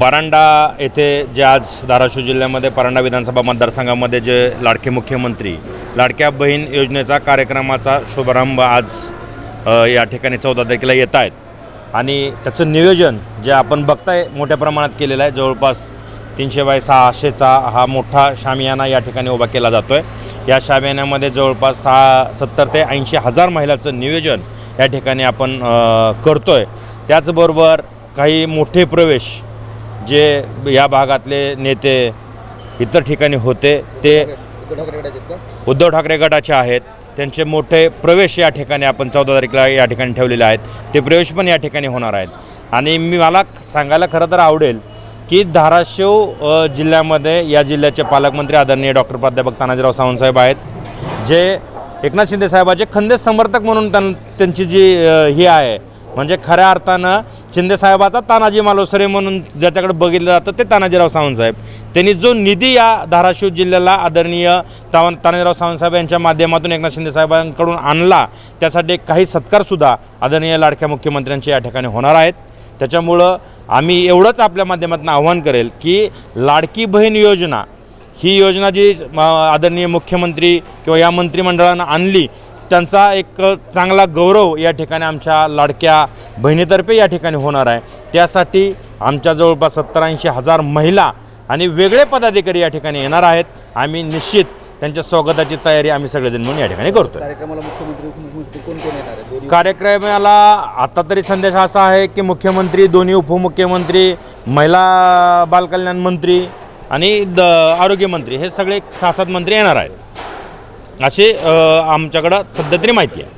परांडा येथे जे आज धाराशिव जिल्ह्यामध्ये परांडा विधानसभा मतदारसंघामध्ये जे लाडके मुख्यमंत्री लाडक्या बहीण योजनेचा कार्यक्रमाचा शुभारंभ आज या ठिकाणी चौदा तारखेला येत आहेत. आणि त्याचं नियोजन जे आपण बघताय मोठ्या प्रमाणात केलेलं आहे. जवळपास तीनशे बाय सहाशेचा हा मोठा शामियाना या ठिकाणी उभा केला जातो आहे या शामियान्यामध्ये जवळपास सहा सत्तर ते ऐंशी हजार महिलाचं नियोजन या ठिकाणी आपण करतो आहे त्याचबरोबर काही मोठे प्रवेश जे या भागातले नेते इतर ठिकाणी होते ते उद्धव ठाकरे गटाचे आहेत त्यांचे मोठे प्रवेश या ठिकाणी आपण चौदा तारीखला या ठिकाणी ठेवलेले आहेत. ते प्रवेश पण या ठिकाणी होणार आहेत. आणि मी मला सांगायला खरं तर आवडेल की धाराशिव जिल्ह्यामध्ये या जिल्ह्याचे पालकमंत्री आदरणीय डॉक्टर प्राध्यापक तानाजीराव सावंतसाहेब आहेत जे एकनाथ शिंदे साहेबाचे खंदे समर्थक म्हणून त्यां त्यांची जी ही आहे. म्हणजे खऱ्या अर्थानं शिंदे साहेबाचा तानाजी मालोसरे म्हणून ज्याच्याकडे बघितलं जातं ते तानाजीराव सावंतसाहेब त्यांनी जो निधी या धाराशिव जिल्ह्याला आदरणीय तावन तानाजीराव सावंतसाहेब यांच्या माध्यमातून एकनाथ शिंदे साहेबांकडून आणला त्यासाठी काही सत्कारसुद्धा आदरणीय लाडक्या मुख्यमंत्र्यांचे या ठिकाणी होणार आहेत. त्याच्यामुळं आम्ही एवढंच आपल्या माध्यमातून आव्हान करेल की लाडकी बहीण योजना ही योजना जी आदरणीय मुख्यमंत्री किंवा या मंत्रिमंडळानं आणली त्यांचा एक चांगला गौरव या ठिकाणी आमच्या लाडक्या बहिणीतर्फे या ठिकाणी होणार आहे. त्यासाठी आमच्या जवळपास सत्तर ऐंशी हजार महिला आणि वेगळे पदाधिकारी या ठिकाणी येणार आहेत. आम्ही निश्चित त्यांच्या स्वागताची तयारी आम्ही सगळेजण म्हणून या ठिकाणी करतोय. कार्यक्रमाला मुख्यमंत्री उपमुख्यमंत्री कोण कोण येणार आहे? दोन्ही कार्यक्रमाला आता तरी संदेश असा आहे की मुख्यमंत्री दोन्ही उपमुख्यमंत्री महिला बालकल्याण मंत्री आणि द आरोग्यमंत्री हे सगळे सहा सात मंत्री येणार आहेत. असे अ, आमच्याकडं सध्या तरी माहिती आहे.